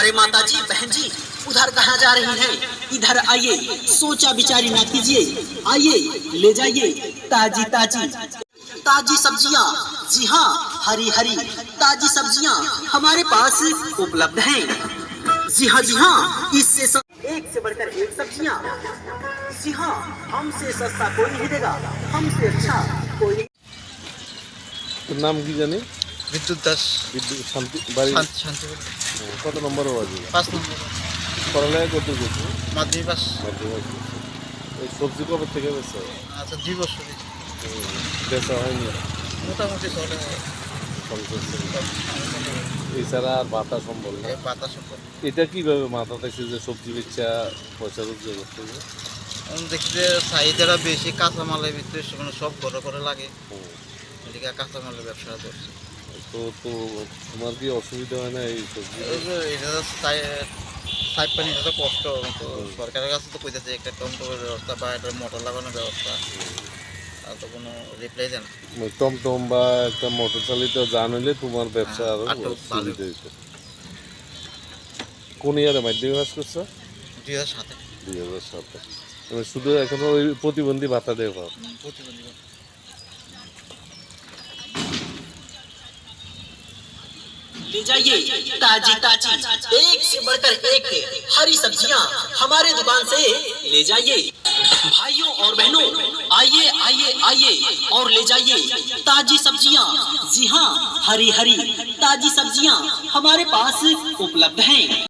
अरे माता जी बहन जी उधर कहाँ जा रही हैं? इधर आइए सोचा बिचारी ना कीजिए। आइए ले जाइए ताजी ताजी। ताजी सब्ज़ियाँ जी हाँ हरी हरी। ताजी सब्ज़ियाँ हमारे पास उपलब्ध हैं। जी हाँ जी हाँ इससे सब एक से बढ़कर एक सब्ज़ियाँ। जी हाँ हमसे सस्ता कोई नहीं देगा। हमसे अच्छा कोई नाम की जाने? विद्युत दस। विद्युत शांति शांति কত নম্বর বাজে? পাঁচ নম্বর। পড়ালেখা কত করছ মাধ্যমিক পাস। মাধ্যমিক এই সবজি কবে থেকে বেচা আচ্ছা দুই বছর। বেচা হয়নি? মোটামুটি চলে। এছাড়া আর বাতা সম্বল না? পাতা সকল এটা কীভাবে মাথা থাকছে যে সবজি বেচা পয়সা রোজগার করতে দেখি যে চাহিদাটা বেশি কাঁচামালের ভিতরে সেখানে সব ঘরে ঘরে লাগে। কাঁচামালের ব্যবসা করছে। তো তো তোমার কি অসুবিধা হয় না এই সবজি এটা তো চাই- পানি এটা তো কষ্ট তো সরকারের কাছে তো কইতেছে একটা টমটমের ব্যবস্থা বা একটা মোটর লাগানোর ব্যবস্থা। আর তো কোনো রিপ্লাই মানে টমটম বা একটা মোটর চালিত যান হইলে তোমার ব্যবসা আরও হ্যাঁ, আরও ভালো। সুবিধা হইতো। কোন ইয়ারে মাধ্যমিক পাস করছ? দুই হাজার সাতে। দুই হাজার সাতে। মানে শুধু এখনও ওই প্রতিবন্ধী ভাতা দেওয়া প্রতিবন্ধী ले जाइए। ताजी ताजी। एक से बढ़कर एक हरी सब्ज़ियाँ हमारे दुकान से ले जाइए। भाइयों और बहनों, आइए आइए आइए और ले जाइए ताजी सब्ज़ियाँ। जी हाँ हरी हरी, ताजी सब्ज़ियाँ हमारे पास उपलब्ध हैं।